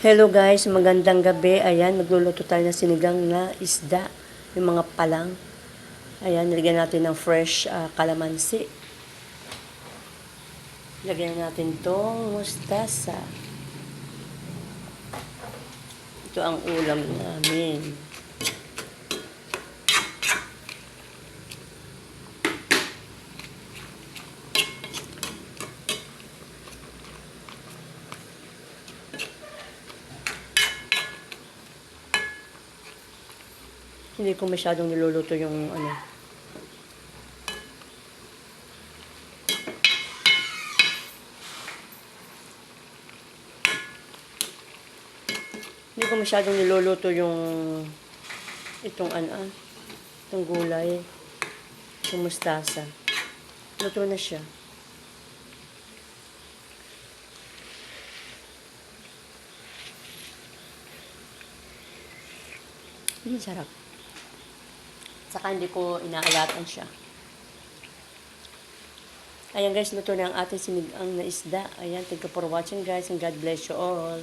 Hello guys, magandang gabi. Ayan, magluluto tayo ng sinigang na isda. Yung mga palang. Ayan, nilagyan natin ng fresh ah, kalamansi. Lagyan natin tong mustasa. Ito ang ulam namin. Hindi ko masyadong niluluto yung ano. Hindi ko masyadong niluluto yung itong ano, ah, itong gulay, yung mustasa. Luto na siya. Hmm, sarap. Saka hindi ko inaalatan siya. Ayan guys, luto na ang ating sinigang na isda. Ayan, thank you for watching guys and God bless you all.